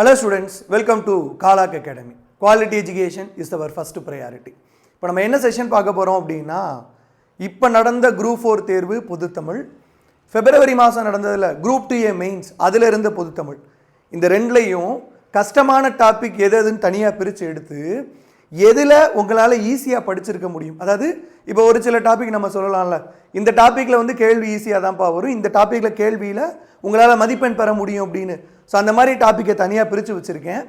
Hello students welcome to Kalak academy quality education is our first priority இப்போ நம்ம என்ன session பார்க்க போகிறோம் அப்படின்னா இப்போ நடந்த குரூப் ஃபோர் தேர்வு பொதுத்தமிழ். பிப்ரவரி மாதம் நடந்ததில் குரூப் டூ ஏ மெயின்ஸ் அதில் இருந்த பொதுத்தமிழ். இந்த ரெண்டுலேயும் கஷ்டமான டாபிக் எது எதுன்னு தனியாக பிரித்து எடுத்து எதில் உங்களால் ஈஸியாக படிச்சிருக்க முடியும்? அதாவது இப்போ ஒரு சில டாபிக் நம்ம சொல்லலாம்ல. இந்த டாப்பிக்கில் வந்து கேள்வி ஈஸியாக தான்ப்பா வரும். இந்த டாப்பிக்கில் கேள்வியில் உங்களால் மதிப்பெண் பெற முடியும் அப்படின்னு. ஸோ அந்த மாதிரி டாப்பிக்கை தனியாக பிரித்து வச்சுருக்கேன்.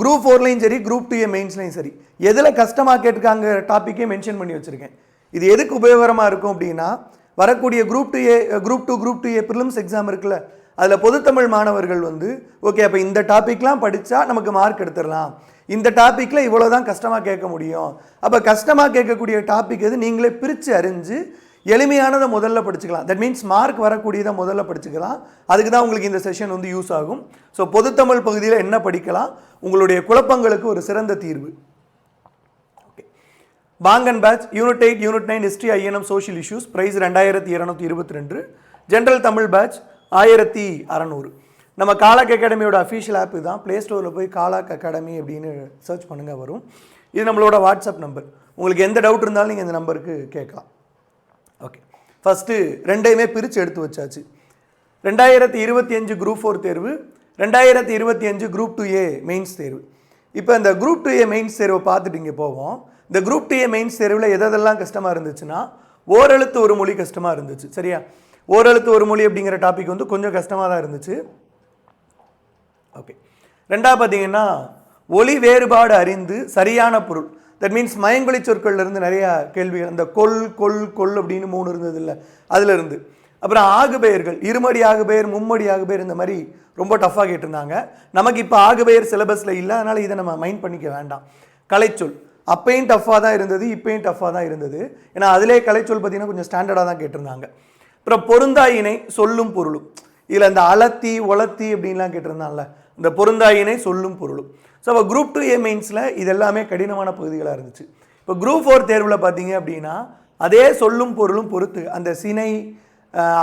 குரூப் ஃபோர்லேயும் சரி குரூப் டூ ஏ மெயின்ஸ்லையும் சரி. எதில் கஷ்டமாக கேட்டிருக்காங்க டாப்பிக்கே மென்ஷன் பண்ணி வச்சுருக்கேன். இது எதுக்கு உபயோகரமாக இருக்கும் அப்படின்னா வரக்கூடிய group two A group two group two A prelims exam இருக்குல்ல அதில் பொதுத்தமிழ் மாணவர்கள் வந்து ஓகே அப்போ இந்த டாப்பிக்லாம் படித்தா நமக்கு மார்க் எடுத்துடலாம். இந்த டாப்பிக்கில் இவ்வளோ தான் கஷ்டமாக கேட்க முடியும். அப்போ கஷ்டமாக கேட்கக்கூடிய டாபிக் எது? நீங்களே பிரித்து அறிஞ்சு எளிமையானதை முதல்ல படிச்சுக்கலாம். தட் மீன்ஸ் மார்க் வரக்கூடியதை முதல்ல படிச்சுக்கலாம். அதுக்கு தான் உங்களுக்கு இந்த செஷன் வந்து யூஸ் ஆகும். ஸோ பொதுத்தமிழ் பகுதியில் என்ன படிக்கலாம்? உங்களுடைய குழப்பங்களுக்கு ஒரு சிறந்த தீர்வு. பாங்கன் batch unit eight unit nine history INM social issues price ரெண்டாயிரத்தி இரநூத்தி இருபத்தி ரெண்டு. ஜென்ரல் தமிழ் பேட்ச் ஆயிரத்தி அறநூறு. நம்ம காலாக் அகாடமியோட அஃபீஷியல் ஆப் தான் ப்ளே ஸ்டோரில் போய் காலாக் அகாடமி அப்படின்னு சர்ச் பண்ணுங்கள் வரும். இது நம்மளோட வாட்ஸ்அப் நம்பர் உங்களுக்கு எந்த டவுட் இருந்தாலும் நீங்கள் இந்த நம்பருக்கு கேட்கலாம். ஓகே ஃபஸ்ட்டு ரெண்டையுமே பிரித்து எடுத்து வச்சாச்சு. ரெண்டாயிரத்தி இருபத்தி அஞ்சு குரூப் ஃபோர் தேர்வு ரெண்டாயிரத்தி இருபத்தி அஞ்சு குரூப் டூ ஏ மெயின்ஸ் தேர்வு. இப்போ இந்த குரூப் டூ ஏ மெயின்ஸ் தேர்வை பார்த்துட்டு இங்கே போவோம். இந்த குரூப் டூ ஏ மெயின்ஸ் தேர்வில் எதெல்லாம் கஷ்டமாக இருந்துச்சுன்னா ஓரெழுத்து ஒரு மொழி கஷ்டமாக இருந்துச்சு. சரியா? ஓரெழுத்து ஒரு மொழி அப்படிங்கிற டாபிக் வந்து கொஞ்சம் கஷ்டமாக தான் இருந்துச்சு. ஓகே ரெண்டாவது பார்த்தீங்கன்னா ஒளி வேறுபாடு அறிந்து சரியான பொருள். தட் மீன்ஸ் மயங்கொலி சொற்கள்ல இருந்து கேள்வி கேள்விகள் அந்த கொல் கொல் கொல் அப்படின்னு மூணு இருந்தது இல்லை அதிலிருந்து அப்புறம் ஆகுபெயர்கள் இருமடி ஆகுபெயர் மும்மடி ஆகுபெயர் இந்த மாதிரி ரொம்ப டஃப்பாக கேட்டிருந்தாங்க. நமக்கு இப்போ ஆகுபெயர் சிலபஸில் இல்லை அதனால் இதை நம்ம மைண்ட் பண்ணிக்க வேண்டாம். கலைச்சொல். அப்பையும் டஃப்பாக தான் இருந்தது இப்பையும் டஃப்பாக தான் இருந்தது. ஏன்னா அதிலே கலைச்சொல் பார்த்தீங்கன்னா கொஞ்சம் ஸ்டாண்டர்டாக தான் கேட்டிருந்தாங்க. அப்புறம் பொருந்தாயினை சொல்லும் பொருளும். இதில் இந்த அலத்தி ஒலத்தி அப்படின்லாம் கேட்டிருந்தான்ல இந்த பொருந்தாயினை சொல்லும் பொருளும். ஸோ அப்போ குரூப் டூ ஏ மெயின்ஸில் இது எல்லாமே கடினமான பகுதிகளாக இருந்துச்சு. இப்போ குரூப் ஃபோர் தேர்வில் பார்த்தீங்க அப்படின்னா அதே சொல்லும் பொருளும் பொறுத்து அந்த சினை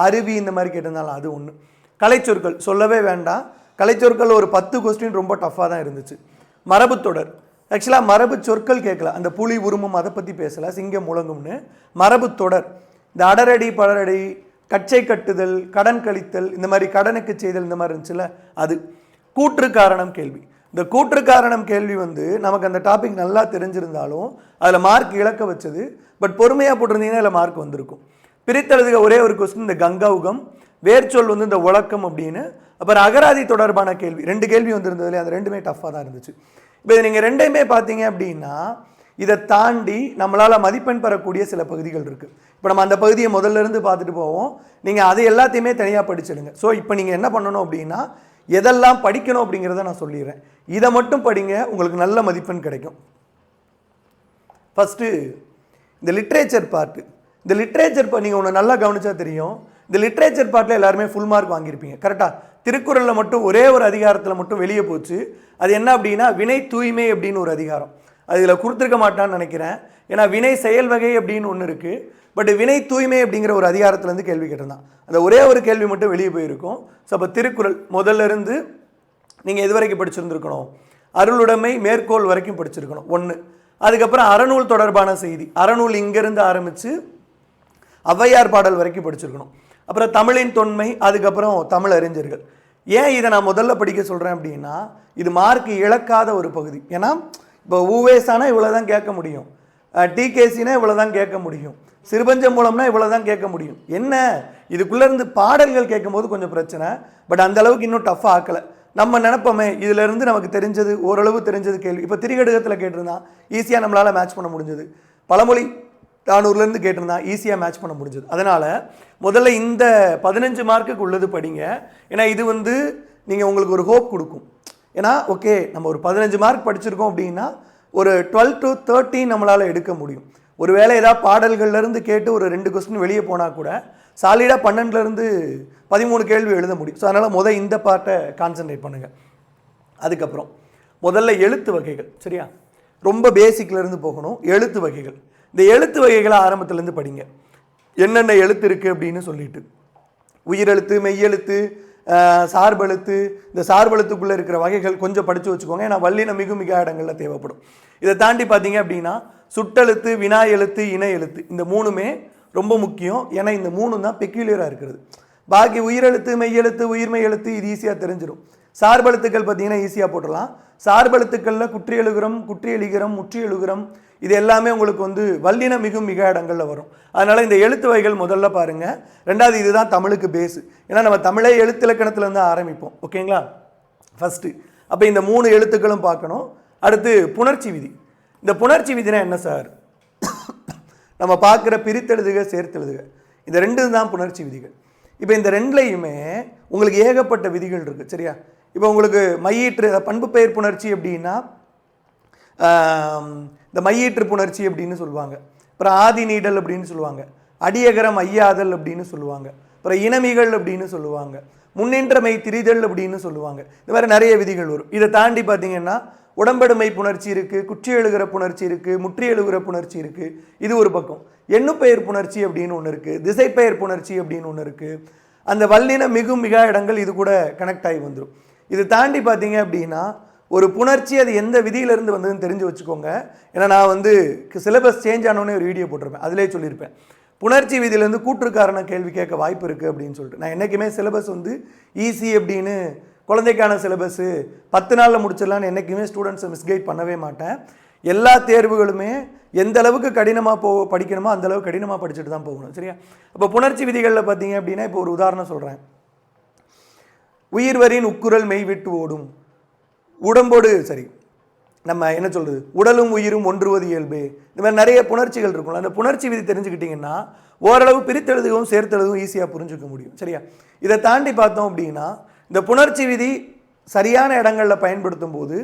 அருவி இந்த மாதிரி கேட்டிருந்தாலும் அது ஒன்று கலைச்சொற்கள் சொல்லவே வேண்டாம். கலைச்சொற்கள் ஒரு பத்து கொஸ்டின் ரொம்ப டஃப்பாக தான் இருந்துச்சு. மரபுத்தொடர் ஆக்சுவலாக மரபு சொற்கள் கேட்கல. அந்த புலி உருமம் அதை பற்றி பேசலை. சிங்கம் முழங்கும்னு. மரபு தொடர். இந்த அடரடி படரடி கச்சை கட்டுதல் கடன் கழித்தல் இந்த மாதிரி கடனுக்கு செய்தல் இந்த மாதிரி இருந்துச்சுல்ல அது. கூற்று காரணம் கேள்வி. இந்த கூற்று காரணம் கேள்வி வந்து நமக்கு அந்த டாபிக் நல்லா தெரிஞ்சிருந்தாலும் அதில் மார்க் இழக்க வச்சது பட் பொறுமையாக போட்டிருந்தீங்கன்னா அதில் மார்க் வந்திருக்கும். பிரித்தெழுதுக ஒரே ஒரு கொஸ்டின் இந்த கங்கவுகம் வேர்ச்சொல் வந்து இந்த உலக்கம் அப்படின்னு. அப்புறம் அகராதி தொடர்பான கேள்வி ரெண்டு கேள்வி வந்திருந்ததுலேயே அது ரெண்டுமே டஃப்பாக தான் இருந்துச்சு. இப்போ நீங்கள் ரெண்டையுமே பார்த்தீங்க அப்படின்னா இதை தாண்டி நம்மளால் மதிப்பெண் பெறக்கூடிய சில பகுதிகள் இருக்குது இப்போ நம்ம அந்த பகுதியை முதல்ல இருந்து பார்த்துட்டு போவோம். நீங்கள் அது எல்லாத்தையுமே தனியாக படிச்சிடுங்க. ஸோ இப்போ நீங்கள் என்ன பண்ணணும் அப்படின்னா எதெல்லாம் படிக்கணும் அப்படிங்கிறத நான் சொல்லிடுறேன். இதை மட்டும் படிங்க உங்களுக்கு நல்ல மதிப்பெண் கிடைக்கும். ஃபஸ்ட்டு இந்த லிட்ரேச்சர் பார்ட்டு இந்த லிட்ரேச்சர் பார்ட் நீங்கள் ஒன்று நல்லா கவனிச்சா தெரியும். இந்த லிட்ரேச்சர் பார்ட்டில் எல்லாருமே ஃபுல் மார்க் வாங்கியிருப்பீங்க. கரெக்டாக திருக்குறளில் மட்டும் ஒரே ஒரு அதிகாரத்தில் மட்டும் வெளியே போச்சு. அது என்ன அப்படின்னா வினை தூய்மை அப்படின்னு ஒரு அதிகாரம். அது இதில் கொடுத்துருக்க மாட்டான்னு நினைக்கிறேன். ஏன்னா வினை செயல் வகை அப்படின்னு ஒன்று இருக்குது பட் வினை தூய்மை அப்படிங்கிற ஒரு அதிகாரத்துலேருந்து கேள்வி கேட்டிருந்தான். அந்த ஒரே ஒரு கேள்வி மட்டும் வெளியே போயிருக்கும். ஸோ அப்போ திருக்குறள் முதல்ல இருந்து நீங்கள் எது வரைக்கும் படிச்சிருந்துருக்கணும்? அருளுடைமை மேற்கோள் வரைக்கும் படிச்சிருக்கணும். ஒன்று அதுக்கப்புறம் அறநூல் தொடர்பான செய்தி. அறநூல் இங்கேருந்து ஆரம்பித்து ஔவையார் பாடல் வரைக்கும் படிச்சிருக்கணும். அப்புறம் தமிழின் தொன்மை அதுக்கப்புறம் தமிழ் அறிஞர்கள். ஏன் இதை நான் முதல்ல படிக்க சொல்கிறேன் அப்படின்னா இது மார்க் இழக்காத ஒரு பகுதி. ஏன்னா இப்போ ஊவேஸானா இவ்வளோ தான் கேட்க முடியும். டிகேசினா இவ்வளோ தான் கேட்க முடியும். சிறுபஞ்சம் மூலம்னா இவ்வளோ தான் கேட்க முடியும். என்ன? இதுக்குள்ளே இருந்து பாடல்கள் கேட்கும்போது கொஞ்சம் பிரச்சனை. பட் அந்த அளவுக்கு இன்னும் டஃப்பாக ஆக்கலை. நம்ம நினப்போமே இதிலேருந்து நமக்கு தெரிஞ்சது ஓரளவு தெரிஞ்சது கேள்வி. இப்போ திரிகடுகத்தில் கேட்டிருந்தான் ஈஸியாக நம்மளால் மேட்ச் பண்ண முடிஞ்சது. பழமொழி தானூர்லேருந்து கேட்டிருந்தான் ஈஸியாக மேட்ச் பண்ண முடிஞ்சது. அதனால் முதல்ல இந்த பதினஞ்சு மார்க்குக்கு உள்ளது படிங்க. ஏன்னா இது வந்து நீங்கள் உங்களுக்கு ஒரு ஹோப் கொடுக்கும். ஏன்னா ஓகே நம்ம ஒரு பதினஞ்சு மார்க் படிச்சிருக்கோம் அப்படின்னா ஒரு டுவெல் டு தேர்ட்டின் நம்மளால் எடுக்க முடியும். ஒருவேளை ஏதாவது பாடல்கள்லேருந்து கேட்டு ஒரு ரெண்டு கொஸ்டின் வெளியே போனால் கூட சாலிடாக பன்னெண்டுலேருந்து பதிமூணு கேள்வி எழுத முடியும். ஸோ அதனால் முதல் இந்த பார்ட்டை கான்சென்ட்ரேட் பண்ணுங்கள் அதுக்கப்புறம் முதல்ல எழுத்து வகைகள் சரியா? ரொம்ப பேசிக்லேருந்து போகணும். எழுத்து வகைகள். இந்த எழுத்து வகைகளை ஆரம்பத்துலேருந்து படிங்க. என்னென்ன எழுத்து இருக்குது அப்படின்னு சொல்லிட்டு. உயிரெழுத்து மெய்யெழுத்து சார்பெழுத்து இந்த சார்பெழுத்துக்குள்ளே இருக்கிற வகைகள் கொஞ்சம் படித்து வச்சுக்கோங்க. ஏன்னா வல்லின மிகு மிக இடங்களில் தேவைப்படும். இதை தாண்டி பார்த்தீங்க அப்படின்னா சுட்டெழுத்து வினா எழுத்து இணை எழுத்து இந்த மூணுமே ரொம்ப முக்கியம். ஏன்னா இந்த மூணு தான் பெக்யூலியராக இருக்கிறது. பாக்கி உயிரெழுத்து மெய்யெழுத்து உயிர்மை எழுத்து இது ஈஸியாக தெரிஞ்சிடும் சார்பெழுத்துக்கள் பார்த்தீங்கன்னா ஈஸியாக போட்டுடலாம். சார்பெழுத்துக்களில் குற்றி எழுகிறோம் குற்றி எழுகிறோம் முற்றி எழுகிறோம் இது எல்லாமே உங்களுக்கு வந்து வல்லின மிகும் மிக இடங்களில் வரும். அதனால் இந்த எழுத்து வகைகள் முதல்ல பாருங்கள் ரெண்டாவது இதுதான் தமிழுக்கு பேஸு ஏன்னா நம்ம தமிழே எழுத்திலக்கணத்துலேருந்து ஆரம்பிப்போம். ஓகேங்களா? ஃபஸ்ட்டு அப்போ இந்த மூணு எழுத்துக்களும் பார்க்கணும். அடுத்து புணர்ச்சி விதி. இந்த புணர்ச்சி விதினா என்ன சார் நம்ம பார்க்குற பிரித்தெழுதுக சேர்த்தெழுதுக. இந்த ரெண்டு தான் புணர்ச்சி விதிகள். இப்போ இந்த ரெண்டுலையுமே உங்களுக்கு ஏகப்பட்ட விதிகள் இருக்குது சரியா? இப்போ உங்களுக்கு மையீற்று பண்பு பெயர் புணர்ச்சி அப்படின்னா இந்த மையீற்று புணர்ச்சி அப்படின்னு சொல்லுவாங்க. அப்புறம் ஆதி நீடல் அப்படின்னு சொல்லுவாங்க. அடியகரம் ஐயாதல் அப்படின்னு சொல்லுவாங்க. அப்புறம் இனமிகள் அப்படின்னு சொல்லுவாங்க. முன்னின்றமை திரிதல் அப்படின்னு சொல்லுவாங்க. இந்த மாதிரி நிறைய விதிகள் வரும். இதை தாண்டி பார்த்தீங்கன்னா உடம்படுமை புணர்ச்சி இருக்குது குற்றி எழுகிற புணர்ச்சி இருக்குது முற்றி எழுகிற புணர்ச்சி இருக்குது இது ஒரு பக்கம். எண்ணுப்பெயர் புணர்ச்சி அப்படின்னு ஒன்று இருக்குது திசைப்பெயர் புணர்ச்சி அப்படின்னு ஒன்று இருக்குது அந்த வல்லின மிகும் மிக இடங்கள் இது கூட கனெக்ட் ஆகி வந்துடும் இது தாண்டி பார்த்தீங்க அப்படின்னா ஒரு புணர்ச்சி அது எந்த விதியிலேருந்து வந்ததுன்னு தெரிஞ்சு வச்சுக்கோங்க. ஏன்னா நான் வந்து சிலபஸ் சேஞ்ச் ஆனோடனே ஒரு வீடியோ போட்டிருப்பேன். அதிலே சொல்லியிருப்பேன். புணர்ச்சி விதியிலேருந்து கூற்றுக்காரண கேள்வி கேட்க வாய்ப்பு இருக்குது அப்படின்னு சொல்லிட்டு. நான் என்றைக்குமே சிலபஸ் வந்து ஈஸி அப்படின்னு குழந்தைக்கான சிலபஸ்ஸு பத்து நாளில் முடிச்சிடலான்னு என்றைக்குமே ஸ்டூடெண்ட்ஸை மிஸ்கைட் பண்ணவே மாட்டேன். எல்லா தேர்வுகளுமே எந்த அளவுக்கு கடினமாக போ படிக்கணுமோ அந்தளவுக்கு கடினமாக படிச்சுட்டு தான் போகணும். சரியா? அப்போ புணர்ச்சி விதிகளில் பார்த்தீங்க அப்படின்னா இப்போ ஒரு உதாரணம் சொல்கிறேன் உயிர்வரின் உக்குரல் மெய் விட்டு ஓடும். உடம்போடு சரி நம்ம என்ன சொல்கிறது உடலும் உயிரும் ஒன்றுவது இயல்பு. இந்த மாதிரி நிறைய புணர்ச்சிகள் இருக்கும்ல. அந்த புணர்ச்சி விதி தெரிஞ்சுக்கிட்டிங்கன்னா ஓரளவு பிரித்தெழுதவும் சேர்த்தெழுதும் ஈஸியாக புரிஞ்சுக்க முடியும். சரியா? இதை தாண்டி பார்த்தோம் அப்படின்னா இந்த புணர்ச்சி விதி சரியான இடங்களில் பயன்படுத்தும் போது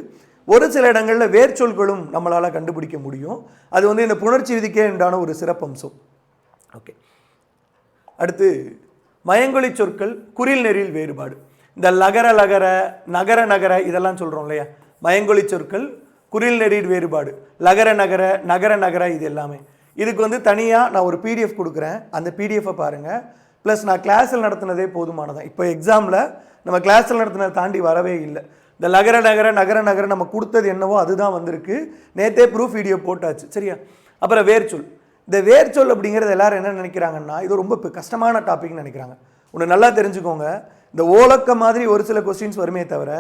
ஒரு சில இடங்களில் வேர்ச்சொற்களும் நம்மளால் கண்டுபிடிக்க முடியும். அது வந்து இந்த புணர்ச்சி விதிக்கே உண்டான ஒரு சிறப்பம்சம். ஓகே. அடுத்து மயங்கொழி சொற்கள் குறில் நெறியில் வேறுபாடு. இந்த லகர லகர நகர நகர இதெல்லாம் சொல்கிறோம் இல்லையா? பயங்கொழி சொற்கள் குறில் நெறியில் வேறுபாடு. லகர நகர நகர நகர இது எல்லாமே. இதுக்கு வந்து தனியாக நான் ஒரு பிடிஎஃப் கொடுக்குறேன். அந்த பிடிஎஃப்பை பாருங்கள் ப்ளஸ் நான் கிளாஸில் நடத்தினதே போதுமானதான் இப்போ எக்ஸாமில் நம்ம கிளாஸில் நடத்தினதை தாண்டி வரவே இல்லை. இந்த லகர நகர நகர நகர நம்ம கொடுத்தது என்னவோ அதுதான் வந்திருக்கு. நேத்தே ப்ரூஃப் வீடியோ போட்டாச்சு. சரியா? அப்புறம் வேர்ச்சொல் இந்த வேர்ச்சொல் அப்படிங்கிறது எல்லாரும் என்ன நினைக்கிறாங்கன்னா இது ரொம்ப கஷ்டமான டாபிக்னு நினைக்கிறாங்க. ஒன்று நல்லா தெரிஞ்சுக்கோங்க. இந்த ஓலக்க மாதிரி ஒரு சில கொஸ்டின்ஸ் வருமே தவிர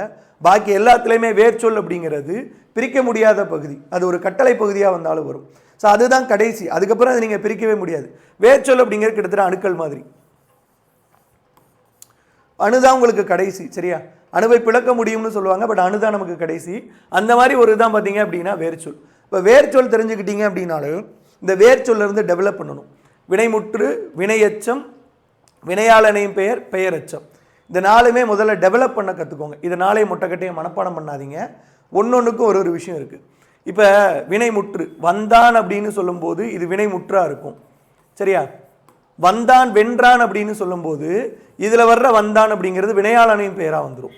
பாக்கி எல்லாத்துலேயுமே வேர்ச்சொல் அப்படிங்கிறது பிரிக்க முடியாத பகுதி. அது ஒரு கட்டளை பகுதியாக வந்தாலும் வரும். ஸோ அதுதான் கடைசி. அதுக்கப்புறம் அதை நீங்கள் பிரிக்கவே முடியாது. வேர்ச்சொல் அப்படிங்கிறது கிட்டத்தட்ட அணுக்கள் மாதிரி. அணுதான் உங்களுக்கு கடைசி சரியா? அணுவை பிளக்க முடியும்னு சொல்லுவாங்க பட் அணுதான் நமக்கு கடைசி. அந்த மாதிரி ஒரு இதான் பார்த்தீங்க அப்படின்னா வேர்ச்சொல். இப்போ வேர்ச்சொல் தெரிஞ்சுக்கிட்டீங்க அப்படின்னாலும் இந்த வேர்ச்சொல்லிருந்து டெவலப் பண்ணணும். வினைமுற்று வினையச்சம் வினையாளனையும் பெயர் பெயரச்சம். இந்த நாலுமே முதல்ல டெவலப் பண்ண கற்றுக்கோங்க இது நாளே முட்டைக்கட்டையை மனப்பாடம் பண்ணாதீங்க. ஒன்னொன்றுக்கும் ஒரு ஒரு விஷயம் இருக்குது இப்போ வினைமுற்று வந்தான் அப்படின்னு சொல்லும்போது இது வினைமுற்றா இருக்கும். சரியா? வந்தான் வென்றான் அப்படின்னு சொல்லும்போது இதில் வர்ற வந்தான் அப்படிங்கிறது வினையாளனையும் பெயராக வந்துடும்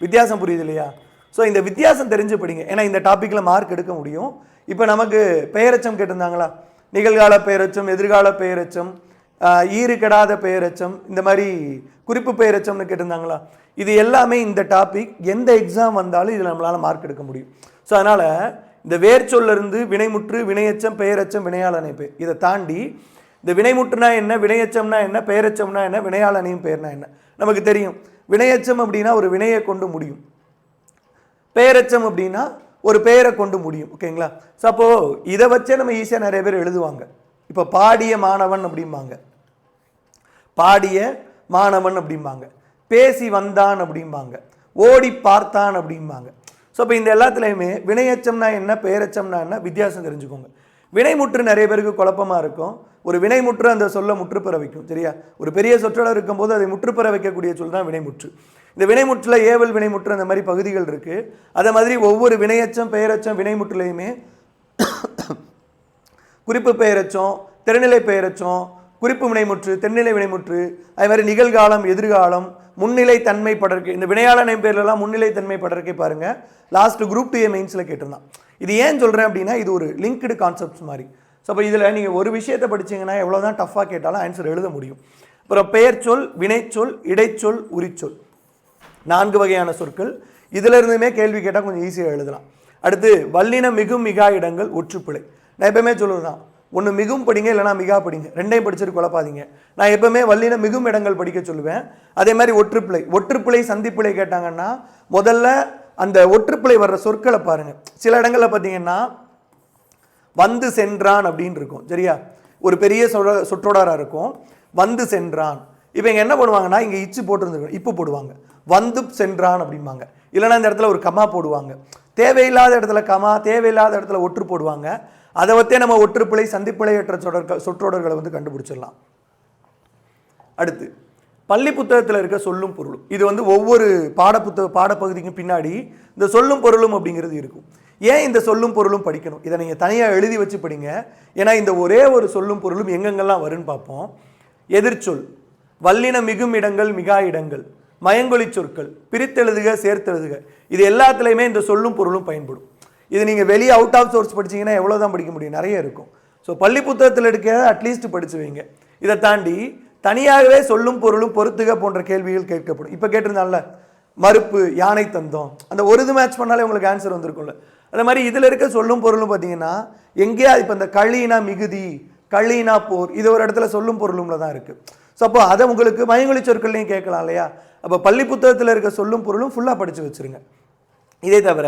வித்தியாசம் புரியுது இல்லையா? ஸோ இந்த வித்தியாசம் தெரிஞ்சு படிங்க ஏன்னா இந்த டாப்பிக்கில் மார்க் எடுக்க முடியும். இப்போ நமக்கு பெயரச்சம் கேட்டிருந்தாங்களா? நிகழ்கால பெயரச்சம் எதிர்கால பெயரச்சம் ஈறு கெடாத பெயரச்சம் இந்த மாதிரி குறிப்பு பெயரச்சம்னு கேட்டிருந்தாங்களா? இது எல்லாமே இந்த டாபிக் எந்த எக்ஸாம் வந்தாலும் இதில் நம்மளால் மார்க் எடுக்க முடியும். ஸோ அதனால் இந்த வேர்ச்சொல்ல இருந்து வினைமுற்று வினையச்சம் பெயரச்சம் வினையாளனை பெயர் இதை தாண்டி இந்த வினைமுற்றுனா என்ன வினையச்சம்னா என்ன பெயரச்சம்னா என்ன வினையாளனையும் பெயர்னா என்ன? நமக்கு தெரியும். வினையச்சம் அப்படின்னா ஒரு வினையை கொண்டு முடியும். பெயரச்சம் அப்படின்னா ஒரு பெயரை கொண்டு முடியும். ஓகேங்களா ஸோ அப்போது இதை வச்சே நம்ம ஈஸியாக நிறைய பேர் எழுதுவாங்க. இப்போ பாடிய மாணவன் அப்படிம்பாங்க. பாடிய மாணவன் அப்படிம்பாங்க. பேசி வந்தான் அப்படிம்பாங்க. ஓடி பார்த்தான் அப்படிம்பாங்க. ஸோ இப்போ இந்த எல்லாத்துலேயுமே வினையச்சம்னா என்ன பெயரச்சம்னா என்ன வித்தியாசம் தெரிஞ்சுக்கோங்க. வினைமுற்று நிறைய பேருக்கு குழப்பமாக இருக்கும். ஒரு வினைமுற்று அந்த சொல்ல முற்றுப்பெற வைக்கும் சரியா? ஒரு பெரிய சொற்றொடர் இருக்கும்போது அதை முற்றுப்பெற வைக்கக்கூடிய சொல் தான் வினைமுற்று. இந்த வினைமுற்றில் ஏவல் வினைமுற்று அந்த மாதிரி பகுதிகள் இருக்குது அதே மாதிரி ஒவ்வொரு வினையச்சம் பெயரச்சம் வினைமுற்றுலையுமே குறிப்பு பெயரச்சம் திறநிலை பெயரச்சம் குறிப்பு வினைமுற்று தென்னிலை வினைமுற்று அதே மாதிரி நிகழ்காலம் எதிர்காலம் முன்னிலை தன்மை படர்க்கை இந்த வினையாளனை பேர்லலாம் முன்னிலை தன்மை படர்க்கை பாருங்கள் லாஸ்ட் குரூப் டூ ஏ மெயின்ஸில் கேட்டிருந்தான். இது ஏன் சொல்கிறேன் அப்படின்னா இது ஒரு லிங்க்டு கான்செப்ட்ஸ் மாதிரி. ஸோ அப்போ இதில் நீங்கள் ஒரு விஷயத்தை படிச்சீங்கன்னா எவ்வளோ தான் டஃப்பாக கேட்டாலும் ஆன்சர் எழுத முடியும். அப்புறம் பெயர்ச்சொல் வினைச்சொல் இடைச்சொல் உரிச்சொல். நான்கு வகையான சொற்கள். இதிலிருந்துமே கேள்வி கேட்டால் கொஞ்சம் ஈஸியாக எழுதலாம். அடுத்து வல்லின மிகும் மிகா இடங்கள் ஒற்றுப்பிழை. நான் எப்பவுமே சொல்லுவேன் ஒன்று மிகும் படிங்க இல்லைனா மிகா படிங்க. ரெண்டையும் படிச்சுட்டு குழப்பாதீங்க. நான் எப்பவுமே வள்ளின மிகும் இடங்கள் படிக்க சொல்லுவேன். அதே மாதிரி ஒற்றுப்பிழை. ஒற்றுப்பிழை சந்திப்பிழை கேட்டாங்கன்னா முதல்ல அந்த ஒற்றுப்பிழை வர்ற சொற்களை பாருங்கள் சில இடங்களில் பார்த்தீங்கன்னா வந்து சென்றான் அப்படின்னு இருக்கும். சரியா? ஒரு பெரிய சொற்ற சொற்றொடராக இருக்கும். வந்து சென்றான். இப்போ இங்கே என்ன பண்ணுவாங்கன்னா இங்கே இச்சு போட்டுருந்துருக்கோம் இப்போ போடுவாங்க. வந்து சென்றான் அப்படிம்பாங்க. இல்லைன்னா இந்த இடத்துல ஒரு கமா போடுவாங்க. தேவையில்லாத இடத்துல கமா தேவையில்லாத இடத்துல ஒற்று போடுவாங்க. அதை வத்தே நம்ம ஒற்றுப்பிழை சந்திப்பிழையற்ற சொடர்கள் சொற்றொடர்களை வந்து கண்டுபிடிச்சிடலாம். அடுத்து பள்ளி புத்தகத்தில் இருக்க சொல்லும் பொருளும். இது வந்து ஒவ்வொரு பாடப்புத்தக பாடப்பகுதிக்கும் பின்னாடி இந்த சொல்லும் பொருளும் அப்படிங்கிறது இருக்கும். ஏன் இந்த சொல்லும் பொருளும் படிக்கணும்? இதை நீங்கள் தனியாக எழுதி வச்சு படிங்க. ஏன்னா இந்த ஒரே ஒரு சொல்லும் பொருளும் எங்கெங்கெல்லாம் வரும்னு பார்ப்போம். எதிர்ச்சொல் வல்லின மிகும் இடங்கள் மிகா இடங்கள் மயங்கொழி சொற்கள் பிரித்தெழுதுக சேர்த்தெழுதுக இது எல்லாத்துலேயுமே இந்த சொல்லும் பொருளும் பயன்படும். இது நீங்கள் வெளியே அவுட் ஆஃப் சோர்ஸ் படிச்சிங்கன்னா எவ்வளோ தான் படிக்க முடியும்? நிறைய இருக்கும். ஸோ பள்ளி புத்தகத்தில் எடுக்கிறத அட்லீஸ்ட் படிச்சு வைங்க. இதை தாண்டி தனியாகவே சொல்லும் பொருளும் பொறுத்துக போன்ற கேள்விகள் கேட்கப்படும். இப்போ கேட்டிருந்தால மறுப்பு யானை தந்தம் அந்த ஒரு இது மேட்ச் பண்ணாலே உங்களுக்கு ஆன்சர் வந்திருக்கும்ல. அதே மாதிரி இதில் இருக்க சொல்லும் பொருளும் பார்த்தீங்கன்னா எங்கேயா இப்போ இந்த களினா மிகுதி களினா போர் இது ஒரு இடத்துல சொல்லும் பொருளும்ல தான் இருக்குது ஸோ அப்போ அதை உங்களுக்கு மயங்கொழி சொற்கள்லையும் கேட்கலாம் இல்லையா? அப்போ பள்ளி புத்தகத்தில் இருக்க சொல்லும் பொருளும் ஃபுல்லாக படித்து வச்சிருங்க. இதே தவிர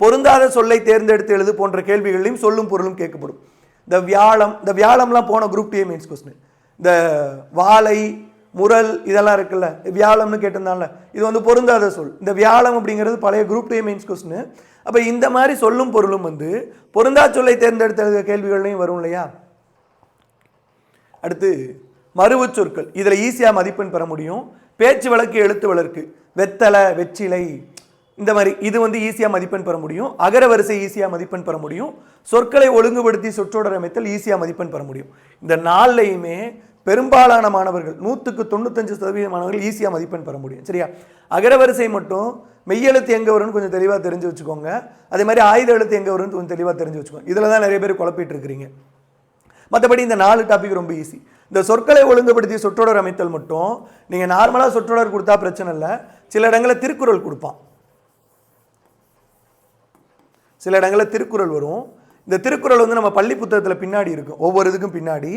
பொருந்தாத சொல்லை தேர்ந்தெடுத்து எழுது போன்ற கேள்விகளையும் சொல்லும் பொருளும் கேட்கப்படும். இந்த வியாழம் இந்த வியாழம்லாம் போன குரூப் டே மீன்ஸ் கொஸ்டின் இந்த வாழை முரல் இதெல்லாம் இருக்குல்ல வியாழம்னு கேட்டிருந்தான்ல இது வந்து பொருந்தாத சொல். இந்த வியாழம் அப்படிங்கிறது பழைய குரூப் டே மெயின்ஸ் கொஸ்டின் அப்போ இந்த மாதிரி சொல்லும் பொருளும் வந்து பொருந்தா சொல்லை தேர்ந்தெடுத்து எழுத கேள்விகள்லையும் வரும் இல்லையா? அடுத்து மறுவுச் சொற்கள். இதில் ஈஸியாக மதிப்பெண் பெற முடியும். பேச்சு வழக்கு எழுத்து வழக்கு. வெத்தலை வெற்றிலை. இந்த மாதிரி இது வந்து ஈஸியாக மதிப்பெண் பெற முடியும். அகர வரிசை ஈஸியாக மதிப்பெண் பெற முடியும். சொற்களை ஒழுங்குபடுத்தி சொற்றொடர் அமைத்தல் ஈஸியாக மதிப்பெண் பெற முடியும். இந்த நாள்லையுமே பெரும்பாலான மாணவர்கள் நூற்றுக்கு தொண்ணூத்தஞ்சு சதவீத மாணவர்கள் ஈஸியாக மதிப்பெண் பெற முடியும். சரியா? அகர வரிசை மட்டும் மெய்யெழுத்து எங்கே வரும்னு கொஞ்சம் தெளிவாக தெரிஞ்சு வச்சுக்கோங்க. அதே மாதிரி ஆயுத எழுத்து எங்கே வரும்னு கொஞ்சம் தெளிவாக தெரிஞ்சு வச்சுக்கோங்க. இதில் தான் நிறைய பேர் குழப்பிட்டு இருக்கிறீங்க. மற்றபடி இந்த நாலு டாபிக் ரொம்ப ஈஸி இந்த சொற்களை ஒழுங்குபடுத்தி சொற்றொடர் அமைத்தல் மட்டும் நீங்கள் நார்மலாக சொற்றொடர் கொடுத்தா பிரச்சனை இல்லை. சில இடங்களில் திருக்குறள் கொடுப்பான். சில இடங்களில் திருக்குறள் வரும். இந்த திருக்குறள் வந்து நம்ம பள்ளி புத்தகத்தில் பின்னாடி இருக்கும். ஒவ்வொரு இதுக்கும் பின்னாடி.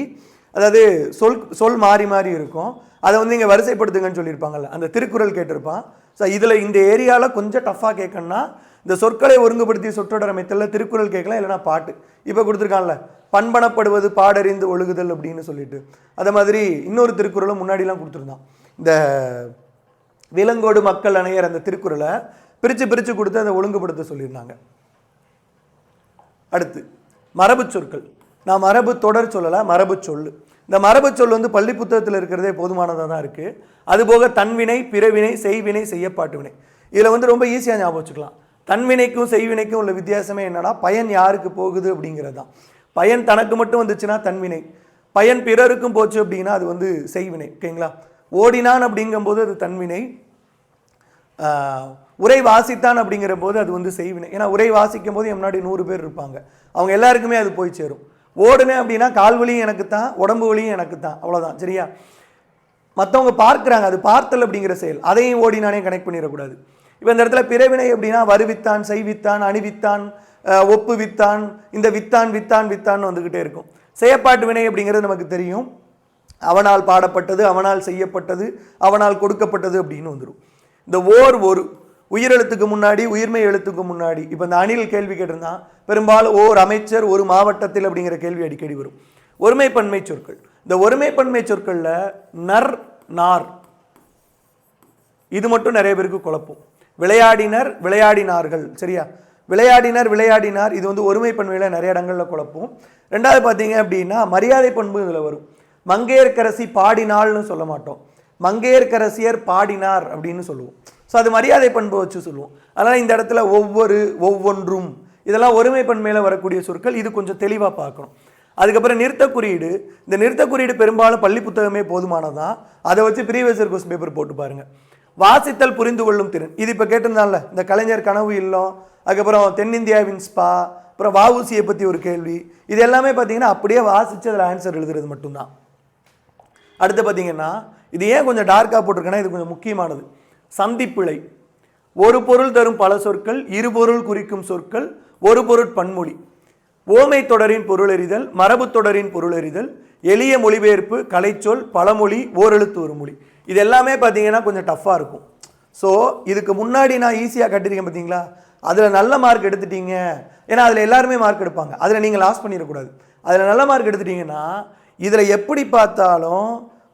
அதாவது சொல் சொல் மாறி மாறி இருக்கும். அதை வந்து இங்கே வரிசைப்படுத்துங்கன்னு சொல்லியிருப்பாங்கல்ல. அந்த திருக்குறள் கேட்டிருப்பான். ஸோ இதில் இந்த ஏரியாவில் கொஞ்சம் டஃப்பாக கேட்கணும்னா இந்த சொற்களை ஒருங்குபடுத்தி சொற்றொடர் அமைத்தலில் திருக்குறள் கேட்கலாம் இல்லைனா பாட்டு. இப்போ கொடுத்துருக்கான்ல பண்பனப்படுவது பாடறிந்து ஒழுகுதல் அப்படின்னு சொல்லிட்டு. அதே மாதிரி இன்னொரு திருக்குறளும் முன்னாடிலாம் கொடுத்துருந்தான். இந்த விலங்கோடு மக்கள் அணையர் அந்த திருக்குறளை பிரித்து பிரித்து கொடுத்து அதை ஒழுங்குபடுத்த சொல்லியிருந்தாங்க. அடுத்து மரபு சொற்கள். நான் மரபு தொடர் சொல்லலை மரபு சொல் இந்த மரபு சொல் வந்து பள்ளி புத்தகத்தில் இருக்கிறதே போதுமானதாக தான் இருக்குது அதுபோக தன்வினை பிறவினை செய்வினை செய்யப்பாட்டு வினை. இதில் வந்து ரொம்ப ஈஸியாக ஞாபகம் வச்சுக்கலாம். தன்வினைக்கும் செய்வினைக்கும் உள்ள வித்தியாசமே என்னென்னா பயன் யாருக்கு போகுது அப்படிங்கிறது தான். பயன் தனக்கு மட்டும் வந்துச்சுன்னா தன்வினை. பயன் பிறருக்கும் போச்சு அப்படின்னா அது வந்து செய்வினை. ஓகேங்களா? ஓடினான் அப்படிங்கும்போது அது தன்வினை. உரை வாசித்தான் அப்படிங்கிற போது அது வந்து செய்வினை. ஏன்னா உரை வாசிக்கும் போது முன்னாடி நூறு பேர் இருப்பாங்க. அவங்க எல்லாருக்குமே அது போய் சேரும். ஓடுனேன் அப்படின்னா கால் வலியும் எனக்கு தான் உடம்பு வலியும் எனக்கு தான் அவ்வளோதான் சரியா? மற்றவங்க பார்க்குறாங்க. அது பார்த்தல் அப்படிங்கிற செயல். அதையும் ஓடி நானே கனெக்ட் பண்ணிடக்கூடாது. இப்போ இந்த இடத்துல பிறவினை அப்படின்னா வருவித்தான் செய்வித்தான் அணிவித்தான் ஒப்பு வித்தான் இந்த வித்தான் வித்தான் வித்தான்னு வந்துக்கிட்டே இருக்கும். செயற்பாட்டு வினை அப்படிங்கிறது நமக்கு தெரியும். அவனால் பாடப்பட்டது அவனால் செய்யப்பட்டது அவனால் கொடுக்கப்பட்டது அப்படின்னு வந்துடும் இந்த ஓர் ஒரு உயிரெழுத்துக்கு முன்னாடி உயிர்மை எழுத்துக்கு முன்னாடி. இப்போ இந்த அணில் கேள்வி கேட்டிருந்தான். பெரும்பாலும் ஓர் அமைச்சர் ஒரு மாவட்டத்தில் அப்படிங்கிற கேள்வி அடிக்கடி வரும். ஒருமைப்பன்மை சொற்கள். இந்த ஒருமைப்பன்மை சொற்களில் நர் நார். இது மட்டும் நிறைய பேருக்கு குழப்பம். விளையாடினர் விளையாடினார்கள். சரியா? விளையாடினர் விளையாடினார். இது வந்து ஒருமை பண்புகளில் நிறைய இடங்களில் குழப்பம். ரெண்டாவது பார்த்தீங்க அப்படின்னா மரியாதை பண்பு இதில் வரும். மங்கையர்கரசி பாடினாள்னு சொல்ல மாட்டோம். மங்கையர்கரசியர் பாடினார் அப்படின்னு சொல்லுவோம். ஸோ அது மரியாதை பண்பு வச்சு சொல்லுவோம். அதனால் இந்த இடத்துல ஒவ்வொரு ஒவ்வொன்றும் இதெல்லாம் ஒருமை பன்மையில் வரக்கூடிய சொற்கள் இது கொஞ்சம் தெளிவாக பார்க்கணும். அதுக்கப்புறம் நிறுத்த குறியீடு. இந்த நிறுத்த குறியீடு பெரும்பாலும் பள்ளி புத்தகமே போதுமானதான் அதை வச்சு ப்ரீவியஸ் இயர் கொஸ்டின் பேப்பர் போட்டு பாருங்கள் வாசித்தல் புரிந்து கொள்ளும் திறன். இது இப்போ கேட்டிருந்தால இந்த கலைஞர் கனவு இல்லம் அதுக்கப்புறம் தென்னிந்தியாவின் ஸ்பா அப்புறம் வஉசியை பற்றி ஒரு கேள்வி. இது எல்லாமே பார்த்தீங்கன்னா அப்படியே வாசித்து அதில் ஆன்சர் எழுதுறது மட்டும்தான். அடுத்து பார்த்தீங்கன்னா இது ஏன் கொஞ்சம் டார்க்காக போட்டிருக்கேன்னா இது கொஞ்சம் முக்கியமானது. சந்திப்பிழை. ஒரு பொருள் தரும் பல சொற்கள் இரு பொருள் குறிக்கும் சொற்கள் ஒரு பொருட் பன்மொழி. ஓமை தொடரின் பொருளறிதல் மரபு தொடரின் பொருளறிதல் எளிய மொழிபெயர்ப்பு கலைச்சொல் பழமொழி ஓரெழுத்து ஒரு மொழி. இது எல்லாமே பார்த்தீங்கன்னா கொஞ்சம் டஃப்பாக இருக்கும். ஸோ இதுக்கு முன்னாடி நான் ஈஸியாக கட்டிருக்கேன் பார்த்தீங்களா? அதில் நல்ல மார்க் எடுத்துட்டீங்க. ஏன்னா அதில் எல்லாருமே மார்க் எடுப்பாங்க. அதில் நீங்கள் லாஸ் பண்ணிடக்கூடாது. அதில் நல்ல மார்க் எடுத்துட்டீங்கன்னா இதில் எப்படி பார்த்தாலும்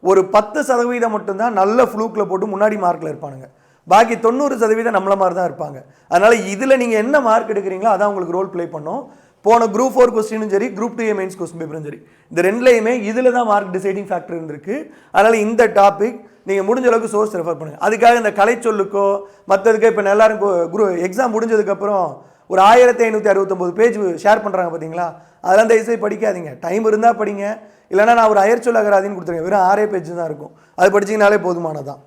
ஒரு பத்து சதவீதம் மட்டும்தான் நல்ல ஃப்ளூக்கில் போட்டு முன்னாடி மார்க்கில் இருப்பானுங்க. பாக்கி தொண்ணூறு சதவீதம் நம்மள மாதிரி தான் இருப்பாங்க. அதனால் இதில் நீங்கள் என்ன மார்க் எடுக்கிறீங்களோ அதான் உங்களுக்கு ரோல் ப்ளே பண்ணும். போன குரூப் ஃபோர் கொஸ்டினும் சரி group two A mains question பேப்பரும் சரி. இந்த ரெண்டுலேயுமே இதில் தான் மார்க் டிசைடிங் ஃபேக்டர் இருந்திருக்கு. அதனால் இந்த டாபிக் நீங்கள் முடிஞ்ச அளவுக்கு சோர்ஸ் ரெஃபர் பண்ணுங்கள் அதுக்காக இந்த கலை சொல்லுக்கோ மற்றதுக்கோ இப்போ எல்லாரும் குரு எக்ஸாம் முடிஞ்சதுக்கப்புறம் ஒரு ஆயிரத்தி ஐநூற்றி அறுபத்தொம்போது பேஜ் ஷேர் பண்ணுறாங்க பார்த்தீங்களா அதெல்லாம் தயவுசெய்து படிக்காதீங்க. டைம் இருந்தால் படிங்க. இல்லைன்னா நான் ஒரு அயற்சொல் அகராதின்னு கொடுத்துருக்கேன். வெறும் ஆறே பேஜ் தான் இருக்கும். அது படிச்சிங்கனாலே போதுமானதான்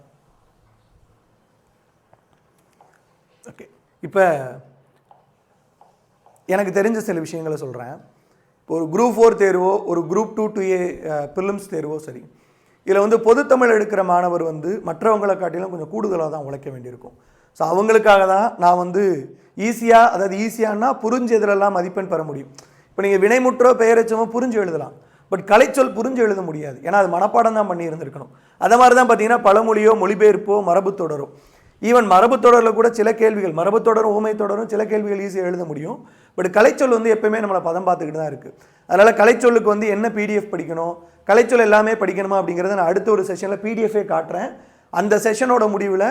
ஓகே இப்போ எனக்கு தெரிஞ்ச சில விஷயங்களை சொல்கிறேன் இப்போ ஒரு குரூப் ஃபோர் தேர்வோ ஒரு group two two A prelims தேர்வோ சரி. இதில் வந்து பொதுத்தமிழ் எடுக்கிற மாணவர் வந்து மற்றவங்களை காட்டிலும் கொஞ்சம் கூடுதலாக தான் உழைக்க வேண்டியிருக்கும். ஸோ அவங்களுக்காக தான் நான் வந்து ஈஸியாக அதாவது ஈஸியானா புரிஞ்சு இதிலெல்லாம் மதிப்பெண் பெற முடியும். இப்போ நீங்கள் வினைமுற்றோ பெயரச்சமோ புரிஞ்சு எழுதலாம். பட் கலைச்சொல் புரிஞ்சு எழுத முடியாது. ஏன்னா அது மனப்பாடம் தான் பண்ணி இருந்திருக்கணும். அதை மாதிரி தான் பார்த்தீங்கன்னா பழமொழியோ மொழிபெயர்ப்போ மரபு தொடரோ ஈவன் மரபு தொடரில் கூட சில கேள்விகள் மரபு தொடரும் ஊமை தொடரும் சில கேள்விகள் ஈஸியாக எழுத முடியும். பட் கலைச்சொல் வந்து எப்பயுமே நம்மளை பதம் பார்த்துக்கிட்டு தான் இருக்குது அதனால் கலைச்சொல்லுக்கு வந்து என்ன பிடிஎஃப் படிக்கணும் கலைச்சொல் எல்லாமே படிக்கணுமா அப்படிங்கிறத நான் அடுத்த ஒரு செஷனில் பிடிஎஃபே காட்டுறேன். அந்த செஷனோட முடிவில்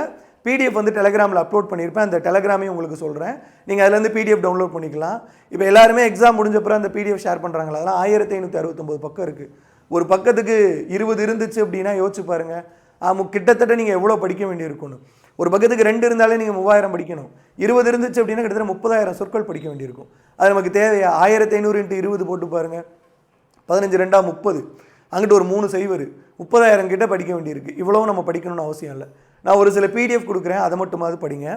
பிடிஎஃப் வந்து டெலகிராமில் அப்லோட் பண்ணியிருப்பேன். அந்த டெலகிராமையும் உங்களுக்கு சொல்கிறேன் நீங்கள் அதுலேருந்து பிடிஎஃப் டவுன்லோட் பண்ணிக்கலாம். இப்போ எல்லாருமே எக்ஸாம் முடிஞ்சப்பறம் அந்த பிடிஎஃப் ஷேர் பண்ணுறாங்களா அதெல்லாம் ஆயிரத்தி ஐநூற்றி அறுபத்தொம்போது பக்கம் இருக்குது ஒரு பக்கத்துக்கு இருபது இருந்துச்சு அப்படின்னா யோசிச்சு பாருங்கள் ஆமாம் கிட்டத்தட்ட நீங்கள் எவ்வளோ படிக்க வேண்டியிருக்கணும் ஒரு பக்கத்துக்கு ரெண்டு இருந்தாலே நீங்கள் மூவாயிரம் படிக்கணும். இருபது இருந்துச்சு அப்படின்னா கிட்டத்தட்ட முப்பதாயிரம் சொற்கள் படிக்க வேண்டியிருக்கும். அது நமக்கு தேவையா? ஆயிரத்தி ஐநூறு இன்ட்டு இருபது போட்டு பாருங்கள் பதினஞ்சு ரெண்டா முப்பது. அங்கிட்டு ஒரு மூணு செய்வர் முப்பதாயிரம் கிட்ட படிக்க வேண்டியிருக்கு. இவ்வளோ நம்ம படிக்கணும்னு அவசியம் இல்லை. நான் ஒரு சில பிடிஎஃப் கொடுக்குறேன் அதை மட்டுமாவது படிங்க.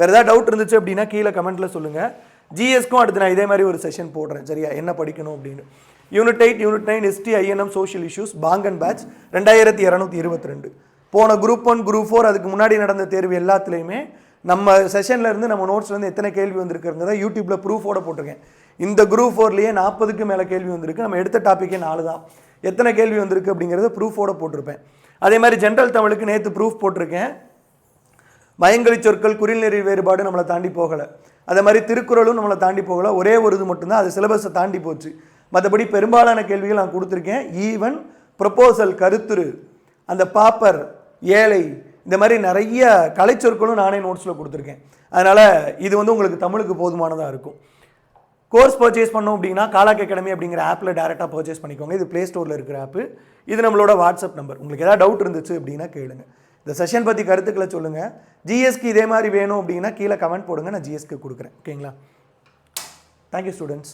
வேறு ஏதாவது டவுட் இருந்துச்சு அப்படின்னா கீழே கமெண்ட்டில் சொல்லுங்கள் ஜிஎஸ்க்கும் அடுத்து நான் இதே மாதிரி ஒரு செஷன் போடுறேன். சரியா? என்ன படிக்கணும் அப்படின்னு. Unit eight unit nine ST INM social issues பாங்கன் batch ரெண்டாயிரத்தி இரநூத்தி இருபத்தி ரெண்டு போன குரூப் ஒன் குரூப் ஃபோர் அதுக்கு முன்னாடி நடந்த தேர்வு எல்லாத்துலேயுமே நம்ம செஷன்லேருந்து நம்ம நோட்ஸ்லேருந்து எத்தனை கேள்வி வந்திருக்குங்கிறத யூடியூப்பில் ப்ரூஃபோட போட்டிருக்கேன். இந்த குரூப் ஃபோர்லேயே நாற்பதுக்கு மேலே கேள்வி வந்திருக்கு. நம்ம எடுத்த டாப்பிக்கே நாலு தான். எத்தனை கேள்வி வந்திருக்கு அப்படிங்கிறத ப்ரூஃபோட போட்டிருப்பேன். அதே மாதிரி ஜென்ரல் தமிழுக்கு நேற்று ப்ரூஃப் போட்டிருக்கேன். மயங்கலி சொற்கள் குறிநெறி வேறுபாடு நம்மளை தாண்டி போகலை. அதே மாதிரி திருக்குறளும் நம்மளை தாண்டி போகலை. ஒரே ஒரு இது மட்டும்தான் அது சிலபஸை தாண்டி போச்சு. மற்றபடி பெரும்பாலான கேள்விகள் நான் கொடுத்துருக்கேன். ஈவன் ப்ரொப்போசல் கருத்துரு அந்த பாப்பர் ஏழை இந்த மாதிரி நிறைய கலைச்சொற்களும் நானே நோட்ஸில் கொடுத்துருக்கேன். அதனால் இது வந்து உங்களுக்கு தமிழுக்கு போதுமானதாக இருக்கும். கோர்ஸ் பர்ச்சேஸ் பண்ணோம் அப்படின்னா காலாக் அகாடமி அப்படிங்கிற ஆப்பில் டேரெக்டாக பர்ச்சேஸ் பண்ணிக்கோங்க. இது ப்ளே ஸ்டோரில் இருக்கிற ஆப்பு இது நம்மளோட வாட்ஸ்அப் நம்பர் உங்களுக்கு ஏதாவது டவுட் இருந்துச்சு அப்படின்னா கேளுங்க. இந்த செஷன் பற்றி கருத்துக்களை சொல்லுங்கள் ஜிஎஸ்க்கு இதே மாதிரி வேணும் அப்படின்னா கீழே கமெண்ட் போடுங்க. நான் ஜிஎஸ்க்கு கொடுக்குறேன். ஓகேங்களா? Thank you students